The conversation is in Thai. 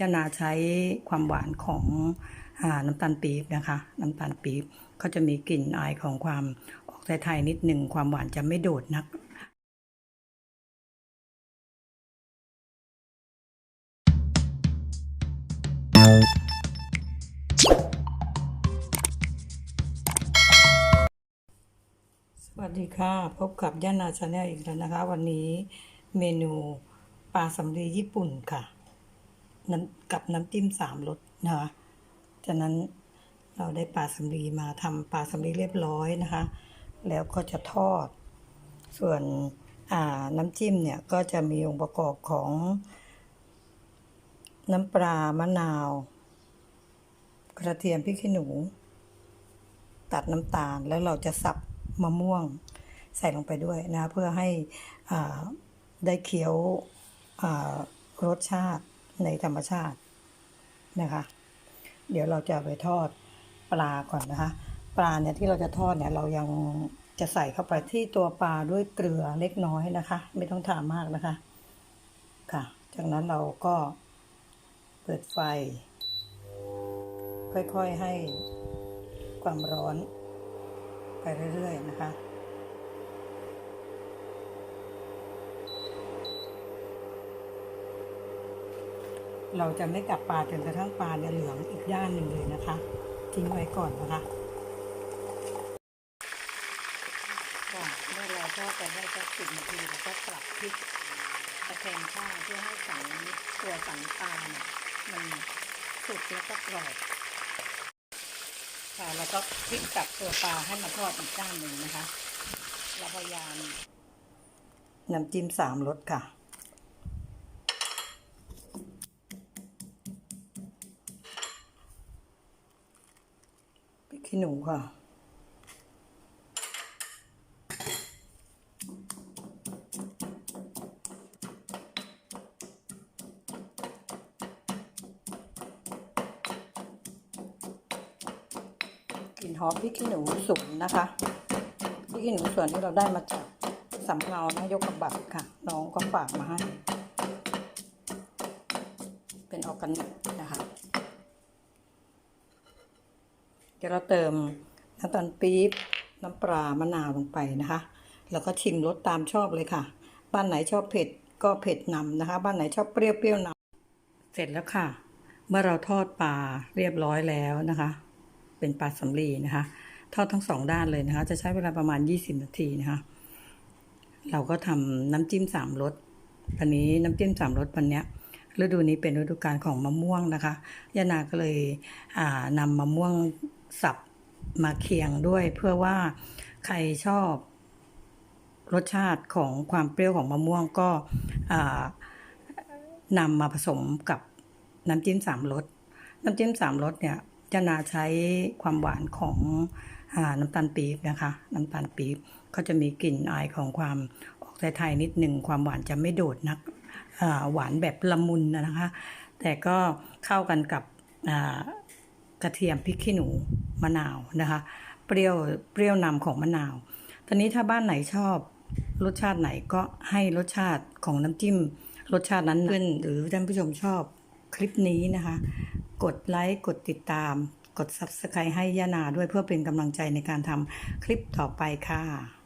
จะนาใช้ความหวานของอน้ำตาลปี๊บนะคะ น้ำตาลปี๊บก็จะมีกลิ่นอายของความออกไทยๆนิดหนึ่งความหวานจะไม่โดดนักสวัสดีค่ะ พบกับย่านาชาแนลอีกแล้วนะคะ วันนี้เมนูปลาสำลีญี่ปุ่นค่ะ น้ำกับน้ำจิ้มสามรสนะคะจากนั้นเราได้ปลาสำลีมาทำปลาสำลีเรียบร้อยนะคะ แล้วก็จะทอด ส่วนอ่าน้ำจิ้มเนี่ยก็จะมีองค์ประกอบของ น้ำปลามะนาว กระเทียมพริกขี้หนู ตัดน้ำตาลแล้วเราจะสับมะม่วงใส่ลงไปด้วยนะ เพื่อให้ได้เคี้ยวรสชาติ ในธรรมชาตินะคะ เดี๋ยวเราจะไปทอดปลาก่อนนะคะ ปลาเนี่ยที่เราจะทอดเนี่ยเรายังจะใส่เข้าไปที่ตัวปลาด้วยเกลือเล็กน้อยนะคะ ไม่ต้องทามากนะคะ ค่ะ จากนั้นเราก็เปิดไฟ ค่อยๆให้ความร้อนไปเรื่อยๆนะคะ เราจะไม่กลับปลาจนกระทั่งปลาเนี่ยเหลืองอีกด้านหนึ่งเลยนะคะ ทิ้งไว้ก่อนนะคะค่ะเมื่อเราทอดไปได้สักสิบนาทีเราก็กลับพลิกตะแคงข้างเพื่อให้สันตัวสันปลาเนี่ยมันสุกแล้วก็กรอบค่ะแล้วก็พลิกกลับตัวปลาให้มาทอดอีกด้านหนึ่งนะคะเราพยายามน้ำจิ้มสามรสค่ะ กขี้หนูค่ะ กลิ่นหอมพริกขี้หนูสวนนะคะพริกขี้หนูสวนที่เราได้มาจากสำเภานายกกระบัดค่ะ น้องก็ฝากมาให้ เป็นออร์แกนิกนะคะ เดี๋ยวเราเติมน้ำตาลปี๊บน้ำปลามะนาวลงไปนะคะ แล้วก็ชิมรสตามชอบเลยค่ะ บ้านไหนชอบเผ็ดก็เผ็ดนำนะคะ บ้านไหนชอบเปรี้ยวเปรี้ยวนำเสร็จแล้วค่ะ เมื่อเราทอดปลาเรียบร้อยแล้วนะคะ เป็นปลาสำลีนะคะ ทอดทั้งสองด้านเลยนะคะ จะใช้เวลาประมาณ 20 นาทีนะคะ เราก็ทำน้ำจิ้มสามรสวันนี้น้ำจิ้มสามรสวันนี้ฤดูนี้เป็นฤดูกาลของมะม่วงนะคะยานาก็เลยนำมะม่วง สับมาเคียงด้วย เพื่อว่าใครชอบรสชาติของความเปรี้ยวของมะม่วงก็นำมาผสมกับน้ำจิ้มสามรสน้ำจิ้มสามรสเนี่ยยานาใช้ความหวานของอน้ำตาลปี๊บนะคะ น้ำตาลปี๊บก็จะมีกลิ่นอายของความออกไทยๆนิดหนึ่งความหวานจะไม่โดดนักหวานแบบละมุนนะคะ แต่ก็เข้ากันกับ กระเทียมพริกขี้หนูมะนาวนะคะ เปรี้ยวเปรี้ยวนำของมะนาวตอนนี้ถ้าบ้านไหนชอบรสชาติไหนก็ให้รสชาติของน้ำจิ้ม รสชาตินั้นขึ้นหรือท่านผู้ชมชอบคลิปนี้นะคะ กดไลค์กดติดตาม กด Subscribe ให้ย่านาด้วยเพื่อเป็นกำลังใจในการทำคลิปต่อไปค่ะ